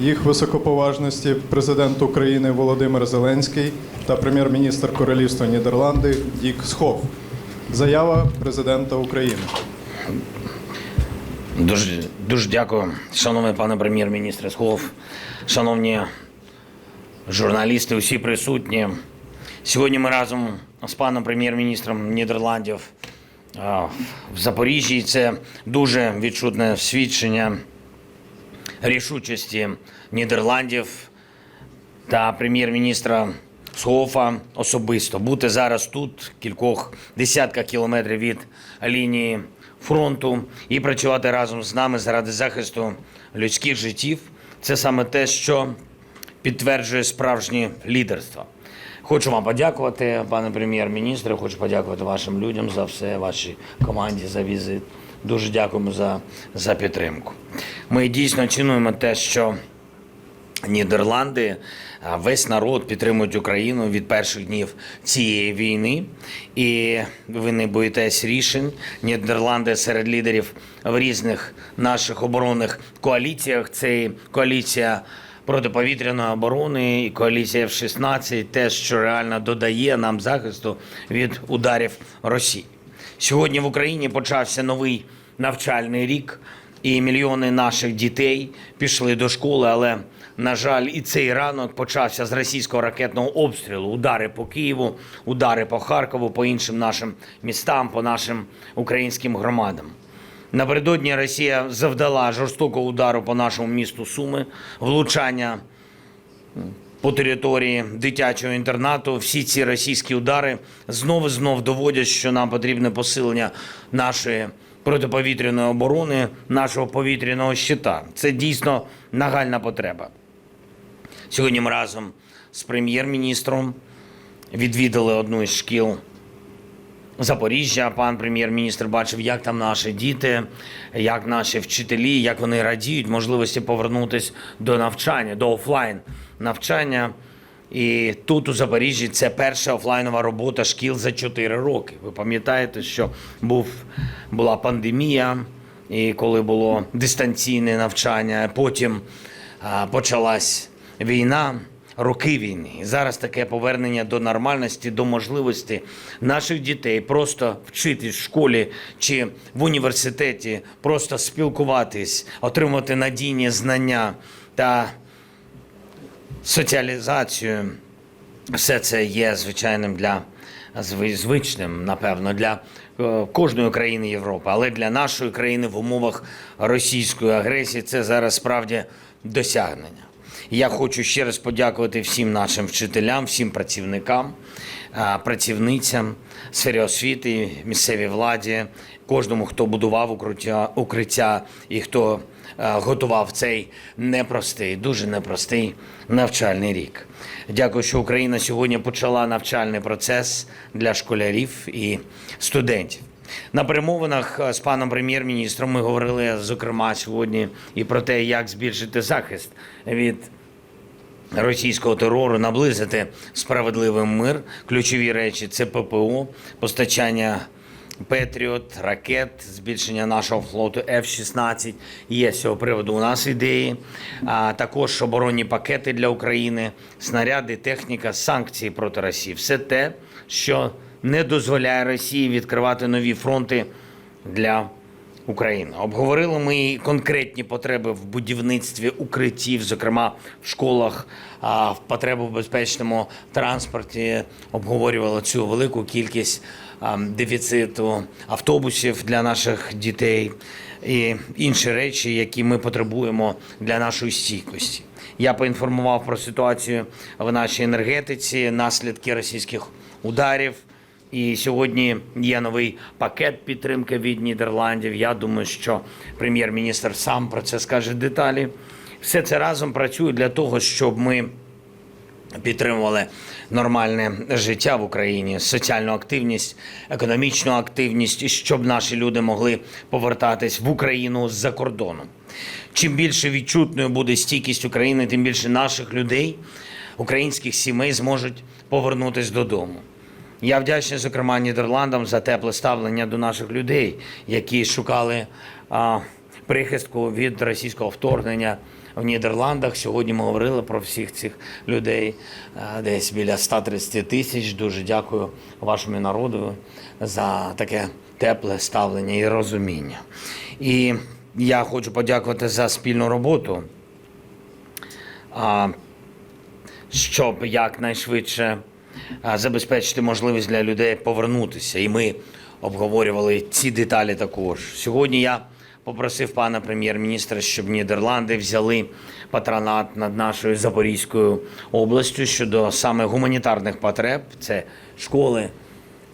їх високоповажності президент України Володимир Зеленський та прем'єр-міністр Королівства Нідерланди Дік Схоф. Заява президента України. Дуже, дуже дякую, шановний пане прем'єр-міністре Схов, шановні журналісти, усі присутні. Сьогодні ми разом з паном прем'єр-міністром Нідерландів в Запоріжжі. Це дуже відчутне свідчення рішучості Нідерландів та прем'єр-міністра Схофа особисто бути зараз тут, кількох десятках кілометрів від лінії фронту, і працювати разом з нами заради захисту людських життів. Це саме те, що підтверджує справжнє лідерство. Хочу вам подякувати, пане прем'єр-міністре. Хочу подякувати вашим людям за все, вашій команді за візит. Дуже дякуємо за, за підтримку. Ми дійсно цінуємо те, що Нідерланди, весь народ підтримують Україну від перших днів цієї війни. І ви не боїтесь рішень. Нідерланди серед лідерів в різних наших оборонних коаліціях. Це і коаліція протиповітряної оборони, і коаліція F-16, те, що реально додає нам захисту від ударів Росії. Сьогодні в Україні почався новий навчальний рік, і мільйони наших дітей пішли до школи. Але на жаль, і цей ранок почався з російського ракетного обстрілу. Удари по Києву, удари по Харкову, по іншим нашим містам, по нашим українським громадам. Напередодні Росія завдала жорстокого удару по нашому місту Суми, влучання по території дитячого інтернату. Всі ці російські удари знову знов доводять, що нам потрібне посилення нашої протиповітряної оборони, нашого повітряного щита. Це дійсно нагальна потреба. Сьогодні ми разом з прем'єр-міністром відвідали одну із шкіл Запоріжжя. Пан прем'єр-міністр бачив, як там наші діти, як наші вчителі, як вони радіють можливості повернутися до навчання, до офлайн навчання. І тут у Запоріжжі це перша офлайнова робота шкіл за 4 роки. Ви пам'ятаєте, що був, була пандемія, і коли було дистанційне навчання, потім а, почалась війна роки війни. Зараз таке повернення до нормальності, до можливості наших дітей просто вчитись в школі чи в університеті, просто спілкуватись, отримувати надійні знання та соціалізацію. Все це є звичайним для звичним, напевно, для е, кожної країни Європи, але для нашої країни в умовах російської агресії це зараз справді досягнення. Я хочу ще раз подякувати всім нашим вчителям, всім працівникам, працівницям сфері освіти, місцевій владі, кожному, хто будував укриття, укриття і хто е, готував цей непростий, дуже непростий навчальний рік. Дякую, що Україна сьогодні почала навчальний процес для школярів і студентів. На перемовинах е, з паном прем'єр-міністром ми говорили зокрема сьогодні і про те, як збільшити захист від російського терору, наблизити справедливий мир. Ключові речі це ППО, постачання Петріот, ракет, збільшення нашого флоту F-16. Є з цього приводу у нас ідеї. А також оборонні пакети для України, снаряди, техніка, санкції проти Росії. Все те, що не дозволяє Росії відкривати нові фронти для України. Обговорили ми конкретні потреби в будівництві укриттів, зокрема в школах, а в потребу в безпечному транспорті. Обговорювали цю велику кількість дефіциту автобусів для наших дітей і інші речі, які ми потребуємо для нашої стійкості. Я поінформував про ситуацію в нашій енергетиці, наслідки російських ударів. І сьогодні є новий пакет підтримки від Нідерландів. Я думаю, що прем'єр-міністр сам про це скаже деталі. Все це разом працює для того, щоб ми підтримували нормальне життя в Україні, соціальну активність, економічну активність, і щоб наші люди могли повертатись в Україну з-за кордону. Чим більше відчутною буде стійкість України, тим більше наших людей, українських сімей зможуть повернутись додому. Я вдячний, зокрема, Нідерландам за тепле ставлення до наших людей, які шукали а, прихистку від російського вторгнення в Нідерландах. Сьогодні ми говорили про всіх цих людей, е, десь біля 130 тисяч. Дуже дякую вашому народу за таке тепле ставлення і розуміння. І я хочу подякувати за спільну роботу. А, щоб якнайшвидше а, забезпечити можливість для людей повернутися. І ми обговорювали ці деталі також. Сьогодні я попросив пана прем'єр-міністра, щоб Нідерланди взяли патронат над нашою Запорізькою областю щодо саме гуманітарних потреб. Це школи,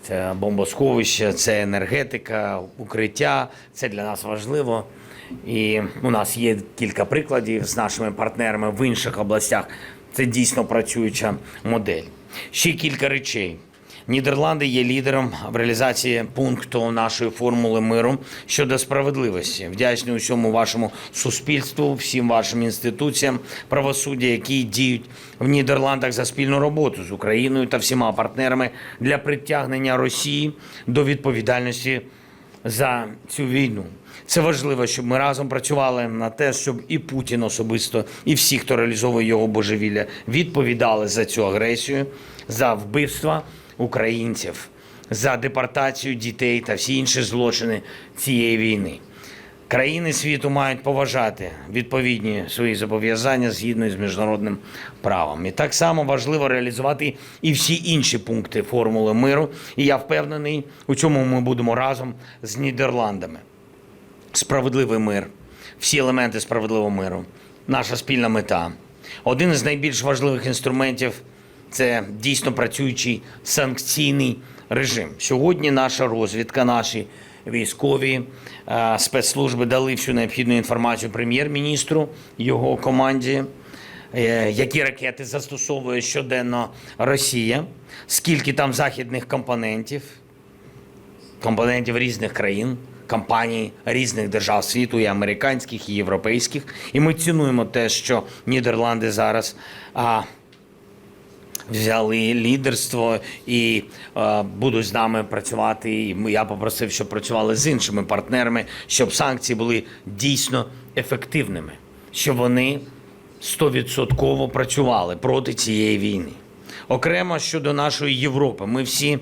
це бомбосховище, це енергетика, укриття. Це для нас важливо. І у нас є кілька прикладів з нашими партнерами в інших областях. Це дійсно працююча модель. Ще кілька речей. Нідерланди є лідером в реалізації пункту нашої формули миру щодо справедливості. Вдячний усьому вашому суспільству, всім вашим інституціям правосуддя, які діють в Нідерландах за спільну роботу з Україною та всіма партнерами для притягнення Росії до відповідальності за цю війну. Це важливо, щоб ми разом працювали на те, щоб і Путін особисто, і всі, хто реалізовує його божевілля, відповідали за цю агресію, за вбивства українців, за депортацію дітей та всі інші злочини цієї війни. Країни світу мають поважати відповідні свої зобов'язання згідно з міжнародним правом. І так само важливо реалізувати і всі інші пункти формули миру. І я впевнений, у цьому ми будемо разом з Нідерландами. Справедливий мир, всі елементи справедливого миру, наша спільна мета. Один із найбільш важливих інструментів це дійсно працюючий санкційний режим. Сьогодні наша розвідка, наші військові е, спецслужби дали всю необхідну інформацію прем'єр-міністру, його команді, е, які ракети застосовує щоденно Росія, скільки там західних компонентів, компонентів різних країн, компаній різних держав світу, і американських, і європейських. І ми цінуємо те, що Нідерланди зараз а, взяли лідерство і а, будуть з нами працювати. І я попросив, щоб працювали з іншими партнерами, щоб санкції були дійсно ефективними, щоб вони стовідсотково працювали проти цієї війни. Окремо щодо нашої Європи, ми всі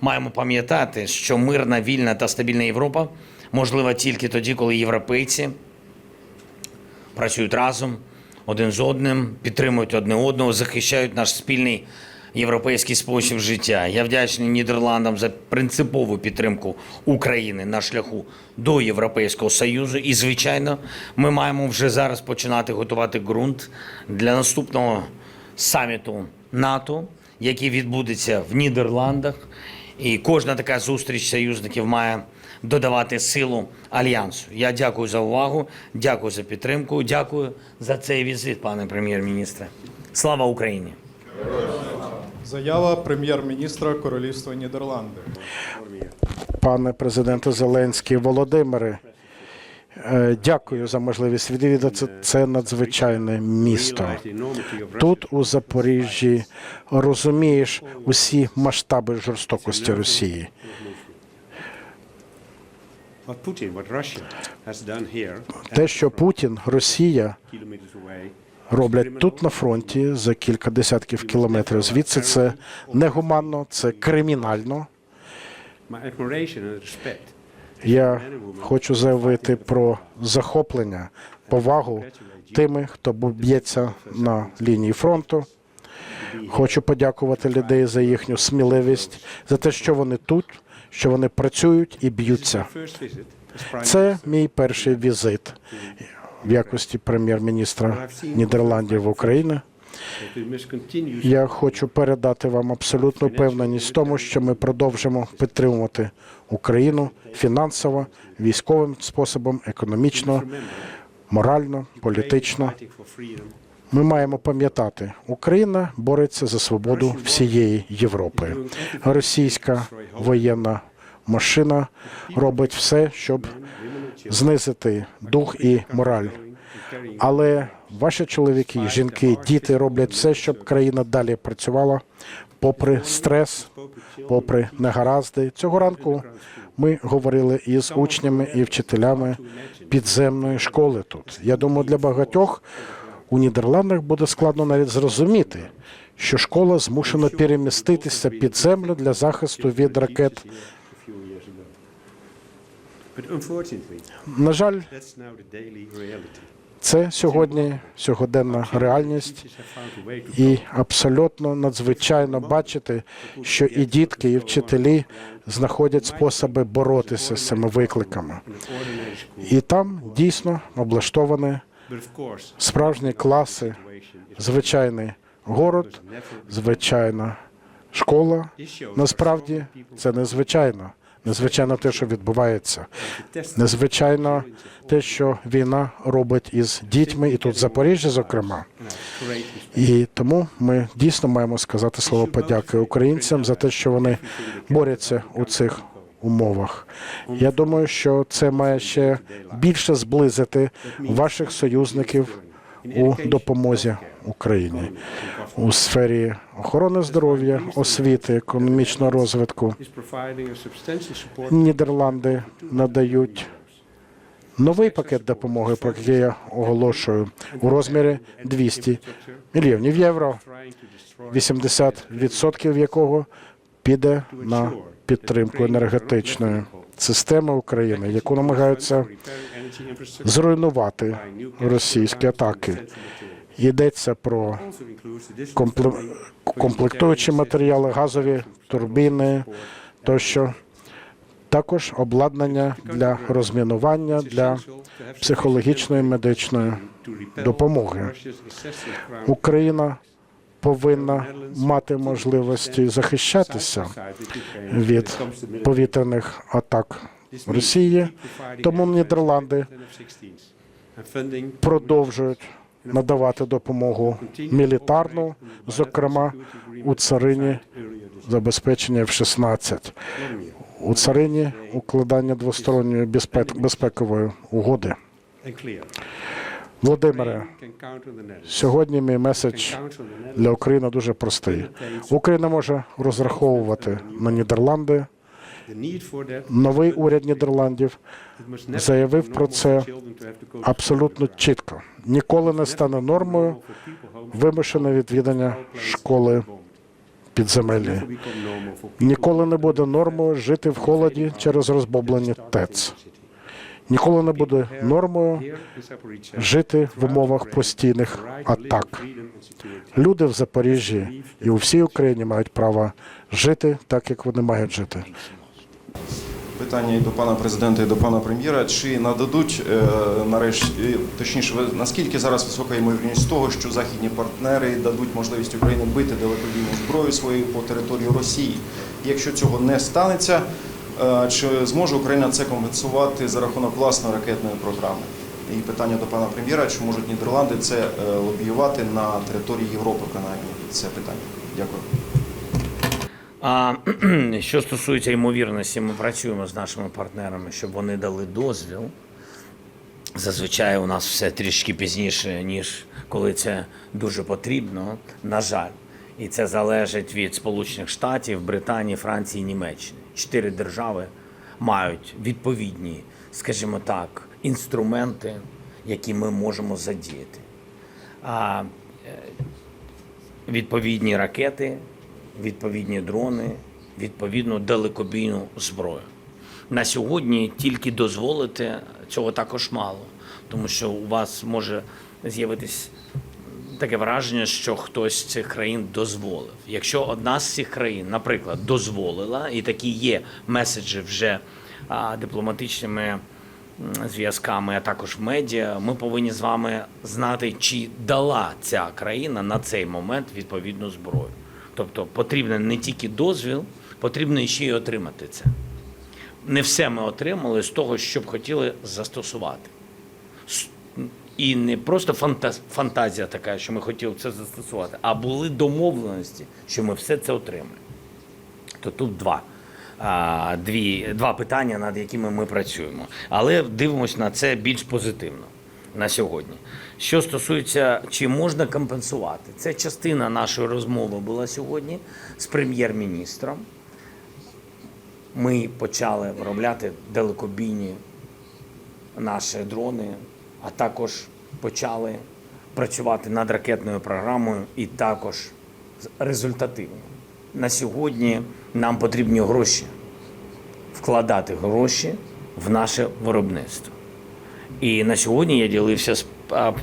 маємо пам'ятати, що мирна, вільна та стабільна Європа можлива тільки тоді, коли європейці працюють разом один з одним, підтримують одне одного, захищають наш спільний європейський спосіб життя. Я вдячний Нідерландам за принципову підтримку України на шляху до Європейського Союзу. І, звичайно, ми маємо вже зараз починати готувати ґрунт для наступного саміту НАТО, який відбудеться в Нідерландах. І кожна така зустріч союзників має додавати силу альянсу. Я дякую за увагу, дякую за підтримку, дякую за цей візит, пане прем'єр-міністре. Слава Україні! Заява прем'єр-міністра Королівства Нідерланди. Пане президенте Зеленський, Володимире, дякую за можливість відвідати це надзвичайне місто. Тут, у Запоріжжі, розумієш усі масштаби жорстокості Росії. Те, що Путін, Росія роблять тут на фронті за кілька десятків кілометрів звідси, це негуманно, це кримінально. Я хочу заявити про захоплення, повагу тими, хто б'ється на лінії фронту. Хочу подякувати людей за їхню сміливість, за те, що вони тут, що вони працюють і б'ються. Це мій перший візит в якості прем'єр-міністра Нідерландів в Україну. Я хочу передати вам абсолютну впевненість в тому, що ми продовжимо підтримувати Україну фінансово, військовим способом, економічно, морально, політично. Ми маємо пам'ятати, Україна бореться за свободу всієї Європи. Російська воєнна машина робить все, щоб знизити дух і мораль. Але ваші чоловіки, жінки, діти роблять все, щоб країна далі працювала попри стрес, попри негаразди. Цього ранку ми говорили із учнями і вчителями підземної школи тут. Я думаю, для багатьох у Нідерландах буде складно навіть зрозуміти, що школа змушена переміститися під землю для захисту від ракет. На жаль, це сьогодні сьогоденна реальність. І абсолютно надзвичайно бачити, що і дітки, і вчителі знаходять способи боротися з цими викликами. І там дійсно облаштовані справжні класи, звичайний город, звичайна школа. Насправді це незвичайно. Незвичайно те, що відбувається. Незвичайно те, що війна робить із дітьми, і тут в Запоріжжі, зокрема. І тому ми дійсно маємо сказати слово подяки українцям за те, що вони борються у цих умовах. Я думаю, що це має ще більше зблизити ваших союзників у допомозі Україні у сфері охорони здоров'я, освіти, економічного розвитку. Нідерланди надають новий пакет допомоги, про який я оголошую у розмірі 200 мільйонів євро. trying to 80% якого піде на підтримку енергетичної системи України, яку намагаються зруйнувати російські атаки. Йдеться про комплектуючі матеріали, газові турбіни тощо. Також обладнання для розмінування для психологічної медичної допомоги. Україна повинна мати можливості захищатися від повітряних атак Росії. Тому Нідерланди продовжують надавати допомогу мілітарну, зокрема у царині забезпечення F-16. У царині укладання двосторонньої безпек- безпекової угоди. Володимире, сьогодні мій меседж для України дуже простий. Україна може розраховувати на Нідерланди. Новий уряд Нідерландів заявив про це абсолютно чітко. Ніколи не стане нормою вимушене відвідання школи підземелі. Ніколи не буде нормою жити в холоді через розбомблені ТЕЦ. Ніколи не буде нормою жити в умовах постійних атак. Люди в Запоріжжі і у всій Україні мають право жити так, як вони мають жити. Питання і до пана президента, і до пана прем'єра. Чи нададуть е, нарешті, е, точніше, наскільки зараз висока ймовірність того, що західні партнери дадуть можливість Україні бити далекобійну зброю свою по території Росії? Якщо цього не станеться, чи зможе Україна це компенсувати за рахунок власної ракетної програми? І питання до пана прем'єра: чи можуть Нідерланди це е, лобіювати на території Європи, принаймні? Це питання. Дякую. А що стосується ймовірності, ми працюємо з нашими партнерами, щоб вони дали дозвіл. Зазвичай у нас все трішки пізніше, ніж коли це дуже потрібно, на жаль. І це залежить від Сполучених Штатів, Британії, Франції, Німеччини. Чотири держави мають відповідні, скажімо так, інструменти, які ми можемо задіяти. А е, відповідні ракети, відповідні дрони, відповідну далекобійну зброю. На сьогодні тільки дозволити цього також мало, тому що у вас може з'явитись таке враження, що хтось з цих країн дозволив. Якщо одна з цих країн, наприклад, дозволила, і такі є меседжі вже дипломатичними зв'язками, а також медіа, ми повинні з вами знати, чи дала ця країна на цей момент відповідну зброю. Тобто потрібен не тільки дозвіл, потрібно ще й отримати це. Не все ми отримали з того, що б хотіли застосувати. І не просто фанта- фантазія така, що ми хотіли це застосувати, а були домовленості, що ми все це отримаємо. То тут два. А, дві, два питання, над якими ми працюємо. Але дивимося на це більш позитивно. на сьогодні. Що стосується, чи можна компенсувати, це частина нашої розмови була сьогодні з прем'єр-міністром. Ми почали виробляти далекобійні наші дрони, а також почали працювати над ракетною програмою і також результативно. На сьогодні нам потрібні гроші, вкладати гроші в наше виробництво. І на сьогодні я ділився з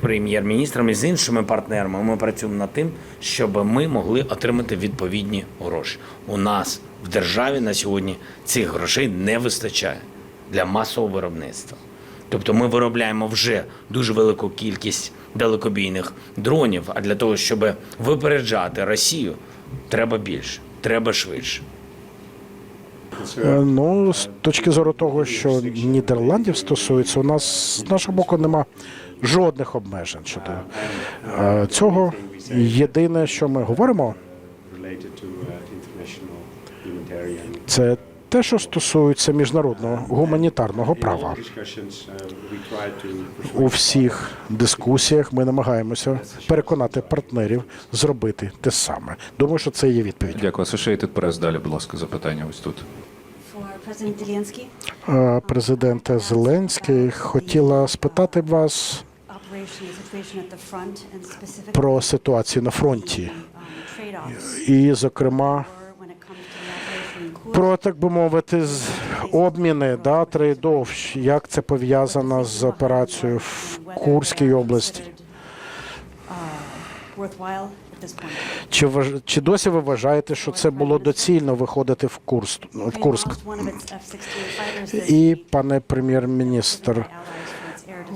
прем'єр-міністром і з іншими партнерами. Ми працюємо над тим, щоб ми могли отримати відповідні гроші. У нас в державі на сьогодні цих грошей не вистачає для масового виробництва. Тобто ми виробляємо вже дуже велику кількість далекобійних дронів. А для того, щоб випереджати Росію, треба більше, треба швидше. Е, Ну, з точки зору того, що Нідерландів стосується, у нас з нашого боку нема жодних обмежень щодо е, цього. Єдине, що ми говоримо, це те, що стосується міжнародного гуманітарного права. У всіх дискусіях ми намагаємося переконати партнерів зробити те саме. Думаю, що це є відповідь. Дякую. Associated Press. Далі, будь ласка, запитання ось тут. Президента Зеленський хотіла спитати вас про ситуацію на фронті, і, зокрема, про так би мовити, обміни да, трейдов, як це пов'язано з операцією в Курській області. Чи важ- чи досі ви вважаєте, що це було доцільно виходити в Курск в Курск? lost one of its F-16 fighters this І пане прем'єр-міністр,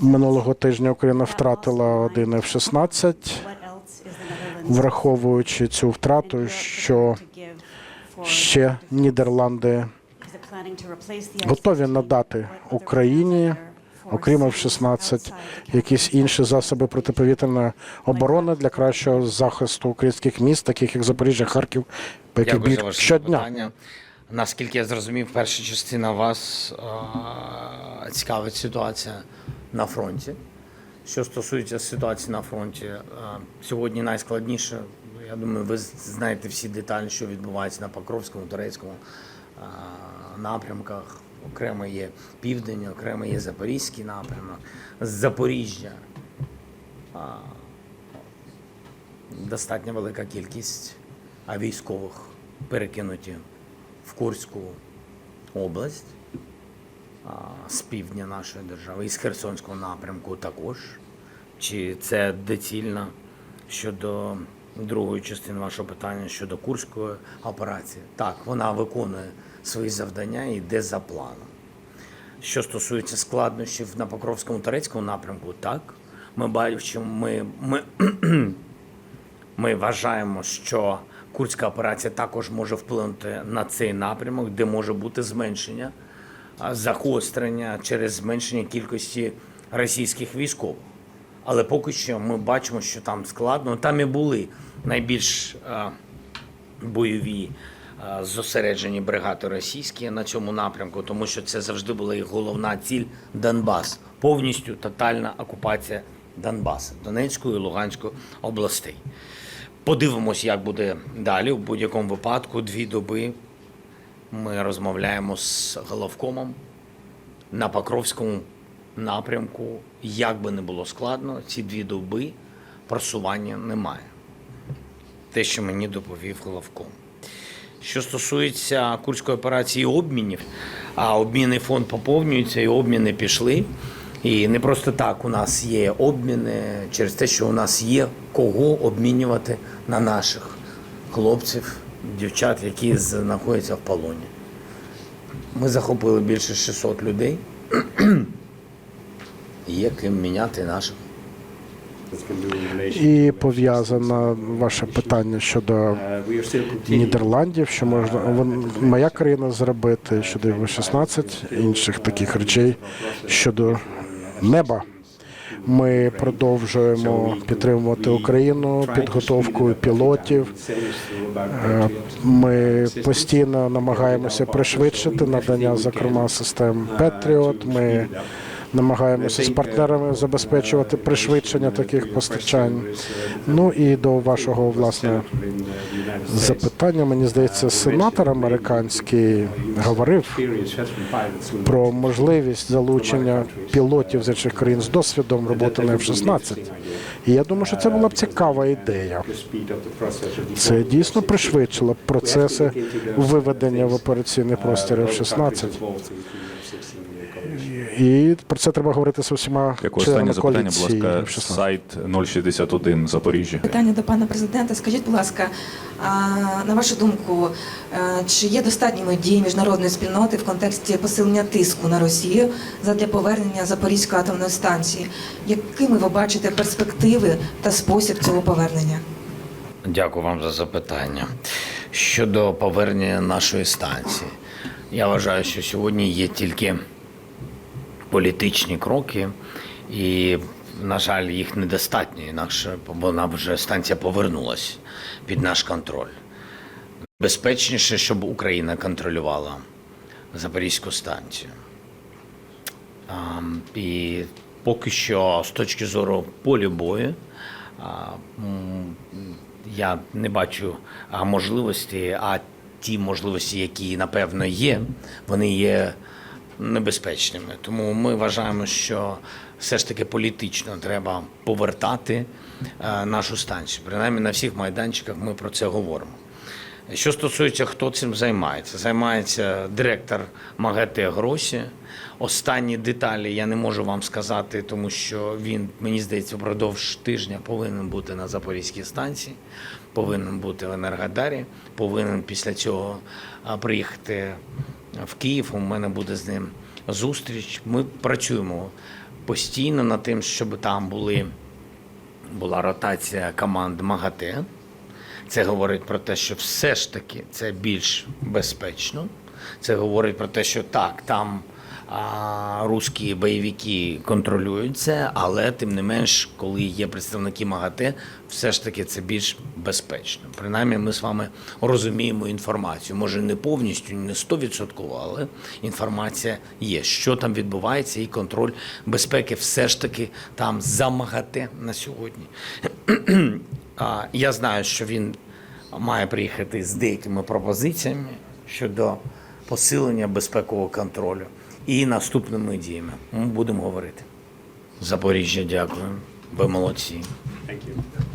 минулого тижня Україна втратила один F-16, What else is the Netherlands враховуючи цю втрату, що ще Нідерланди готові надати Україні, окрім outside F-16, якісь інші засоби протиповітряної оборони для кращого захисту українських міст, таких як Запоріжжя, Харків, по яких б'ють щодня. запитання. Наскільки я зрозумів, перша частина вас а, цікавить ситуація на фронті. Що стосується ситуації на фронті, а, сьогодні найскладніше. Я думаю, ви знаєте всі деталі, що відбувається на Покровському, Турецькому напрямках. Окремо є південь, окремо є Запорізький напрямок. З Запоріжжя достатньо велика кількість військових перекинуті в Курську область з півдня нашої держави і з Херсонського напрямку також. Чи це доцільно щодо другої частини вашого питання щодо Курської операції? Так, вона виконує свої завдання і йде за планом. Що стосується складнощів на Покровському турецькому напрямку, так. Ми бачимо, ми, ми, ми вважаємо, що курська операція також може вплинути на цей напрямок, де може бути зменшення, загострення через зменшення кількості російських військових. Але поки що ми бачимо, що там складно. Там і були найбільш а, бойові а, зосереджені бригади російські на цьому напрямку, тому що це завжди була їх головна ціль Донбас. Повністю тотальна окупація Донбасу, Донецької і Луганської областей. Подивимось, як буде далі. У будь-якому випадку, дві доби ми розмовляємо з головкомом на Покровському напрямку. Як би не було складно, ці дві доби просування немає. Те, що мені доповів головком. Що стосується курської операції обмінів, а обмінний фонд поповнюється, і обміни пішли. І не просто так у нас є обміни через те, що у нас є кого обмінювати на наших хлопців, дівчат, які знаходяться в полоні. Ми захопили більше 600 людей. Є ким міняти наших. І to пов'язано ваше питання щодо Нідерландів, що можна моя країна зробити щодо F-16, інших таких речей щодо неба. Ми продовжуємо підтримувати Україну підготовкою пілотів. Е, Ми постійно намагаємося пришвидшити надання, зокрема, систем Петріот. Ми намагаємося з партнерами забезпечувати пришвидшення таких постачань. Ну і до вашого власне запитання, мені здається, сенатор американський говорив про можливість залучення пілотів з інших країн з досвідом роботи на F-16. І я думаю, що це була б цікава ідея. Це дійсно пришвидшило процеси виведення в операційний простір F-16. І про це треба говорити з усіма Як останнє запитання, будь ласка, F-16. сайт 061 Запоріжжя. Питання до пана президента. Скажіть, будь ласка, а, на вашу думку, е, чи є достатніми дії міжнародної спільноти в контексті посилення тиску на Росію задля повернення Запорізької атомної станції? Якими ви бачите перспективи та спосіб цього повернення? Дякую вам за запитання. Щодо повернення нашої станції, я вважаю, що сьогодні є тільки політичні кроки, і, на жаль, їх недостатньо, інакше вона вже станція повернулась під наш контроль. Безпечніше, щоб Україна контролювала Запорізьку станцію. І поки що, з точки зору полю бою, я не бачу можливості, а ті можливості, які напевно є, вони є небезпечними. Тому ми вважаємо, що все ж таки політично треба повертати е, нашу станцію. Принаймні на всіх майданчиках ми про це говоримо. Що стосується, хто цим займається, займається директор МАГАТЕ Гросі. Останні деталі я не можу вам сказати, тому що він, мені здається, впродовж тижня повинен бути на Запорізькій станції, повинен бути в Енергодарі, повинен після цього приїхати в Київ. У мене буде з ним зустріч. Ми працюємо постійно над тим, щоб там були, була ротація команд МАГАТЕ. Це говорить про те, що все ж таки це більш безпечно. Це говорить про те, що так, там русські бойовики контролюють це, але тим не менш, коли є представники МАГАТЕ, все ж таки це більш безпечно. Принаймні, ми з вами розуміємо інформацію. Може, не повністю, не 100%, але інформація є, що там відбувається, і контроль безпеки все ж таки там за МАГАТЕ на сьогодні. Я знаю, що він має приїхати з деякими пропозиціями щодо посилення безпекового контролю і наступними діями. Ми будемо говорити. Запоріжжя, дякую. Ви молодці. You.